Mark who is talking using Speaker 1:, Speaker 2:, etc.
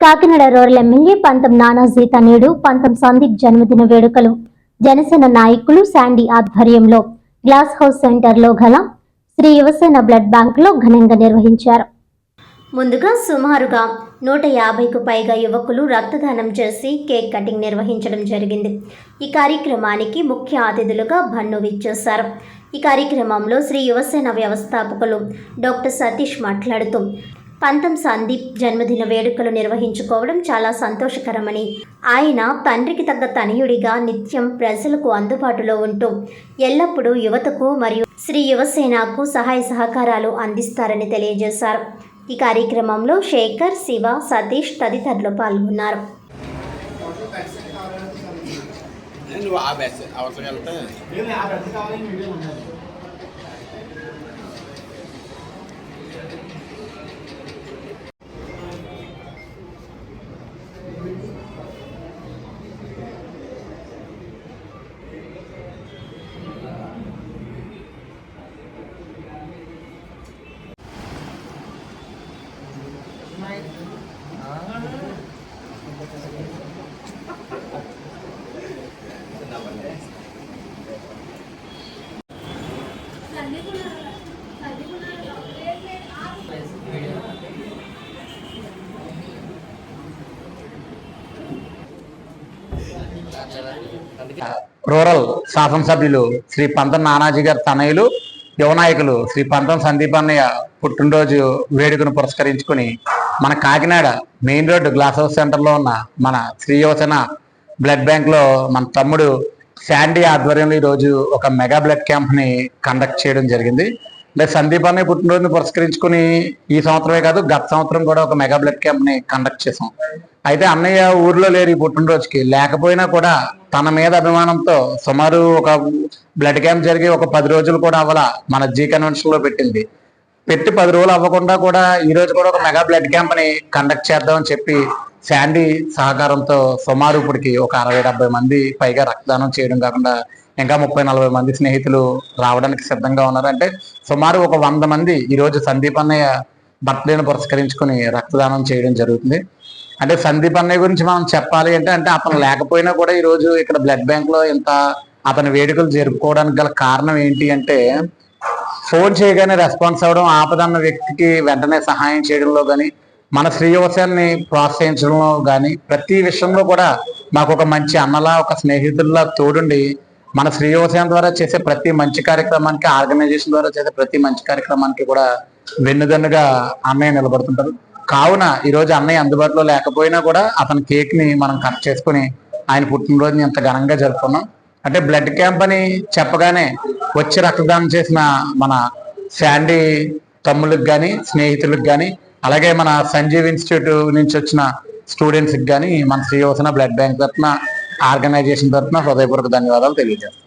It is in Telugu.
Speaker 1: కాకినాడ రూరల్ ఎమ్మెల్యే పంతం నానాజీ నేడు పంతం సందీప్ జన్మదిన వేడుకలు. జనసేన నాయకులు శాండీ ఆధ్వర్యంలో గ్లాస్ హౌస్ సెంటర్లో గల శ్రీ యువసేన బ్లడ్ బ్యాంకులో ఘనంగా నిర్వహించారు. ముందుగా సుమారుగా నూట యాభైకు పైగా యువకులు రక్తదానం చేసి కేక్ కటింగ్ నిర్వహించడం జరిగింది. ఈ కార్యక్రమానికి ముఖ్య అతిథులుగా భన్ను విచ్చేశారు. ఈ కార్యక్రమంలో శ్రీ యువసేన వ్యవస్థాపకులు డాక్టర్ సతీష్ మాట్లాడుతూ పంతం సందీప్ జన్మదిన వేడుకలు నిర్వహించుకోవడం చాలా సంతోషకరమని. ఆయన తండ్రికి తగ్గ తనయుడిగా నిత్యం ప్రజలకు అందుబాటులో ఉంటూ ఎల్లప్పుడూ యువతకు మరియు శ్రీ యువసేనకు సహాయ సహకారాలు అందిస్తారని తెలియజేశారు. ఈ కార్యక్రమంలో శేఖర్ శివ సతీష్ తదితరులు పాల్గొన్నారు.
Speaker 2: రూరల్ శాసనసభ్యులు శ్రీ పంతం నానాజీ గారి తనయులు యువనాయకులు శ్రీ పంతం సందీపన్నయ్య పుట్టినరోజు వేడుకను పురస్కరించుకుని మన Kakinada main road glass house సెంటర్లో ఉన్న మన శ్రీ యువసేన బ్లడ్ బ్యాంక్లో మన తమ్ముడు శాండీ ఆధ్వర్యంలో ఈరోజు ఒక మెగా బ్లడ్ క్యాంప్ని కండక్ట్ చేయడం జరిగింది. అంటే సందీప్ అనే పుట్టినరోజుని పురస్కరించుకుని ఈ సంవత్సరమే కాదు గత సంవత్సరం కూడా ఒక మెగా బ్లడ్ క్యాంప్ని కండక్ట్ చేసాం అయితే అన్నయ్య ఊర్లో లేరు ఈ పుట్టినరోజుకి. లేకపోయినా కూడా తన మీద అభిమానంతో సుమారు ఒక బ్లడ్ క్యాంప్ జరిగి ఒక పది రోజులు కూడా అవ్వాల మన జీ కన్వెన్షన్లో పెట్టింది. పెట్టి పది రోజులు అవ్వకుండా కూడా ఈ రోజు కూడా ఒక మెగా బ్లడ్ క్యాంప్ని కండక్ట్ చేద్దామని చెప్పి శాండీ సహకారంతో సుమారు ఇప్పటికి ఒక అరవై డెబ్బై మంది పైగా రక్తదానం చేయడం కాకుండా ఇంకా ముప్పై నలభై మంది స్నేహితులు రావడానికి సిద్ధంగా ఉన్నారు. అంటే సుమారు ఒక వంద మంది ఈరోజు సందీప్ అన్నయ్య బర్త్డేను పురస్కరించుకుని రక్తదానం చేయడం జరుగుతుంది. అంటే సందీప్ అన్నయ్య గురించి మనం చెప్పాలి అంటే అంటే అతను లేకపోయినా కూడా ఈ రోజు ఇక్కడ బ్లడ్ బ్యాంక్లో ఇంత అతని వేడుకలు జరుపుకోవడానికి గల కారణం ఏంటి అంటే ఫోన్ చేయగానే రెస్పాన్స్ అవ్వడం ఆపదన్న వ్యక్తికి వెంటనే సహాయం చేయడంలో కానీ మన శ్రీ యువసేనని ప్రోత్సహించడంలో కానీ ప్రతి విషయంలో కూడా మాకు ఒక మంచి అన్నలా ఒక స్నేహితుల్లా తోడుండి మన శ్రీ ద్వారా చేసే ప్రతి మంచి కార్యక్రమానికి ఆర్గనైజేషన్ ద్వారా చేసే ప్రతి మంచి కార్యక్రమానికి కూడా వెన్నుదన్నుగా అన్నయ్య నిలబడుతుంటారు. కావున ఈరోజు అన్నయ్య అందుబాటులో లేకపోయినా కూడా అతని కేక్ని మనం కట్ చేసుకుని ఆయన పుట్టినరోజుని ఎంత ఘనంగా జరుపుకున్నాం. అంటే బ్లడ్ క్యాంప్ అని చెప్పగానే వచ్చి రక్తదానం చేసిన మన శాండీ తమ్ముళ్ళకి కానీ స్నేహితులకు కానీ అలాగే మన సంజీవ్ ఇన్స్టిట్యూట్ నుంచి వచ్చిన స్టూడెంట్స్కి కానీ మన శ్రీ బ్లడ్ బ్యాంక్ తరఫున ఆర్గనైజేషన్ తరఫున హృదయపూర్వక ధన్యవాదాలు తెలియజేస్తాం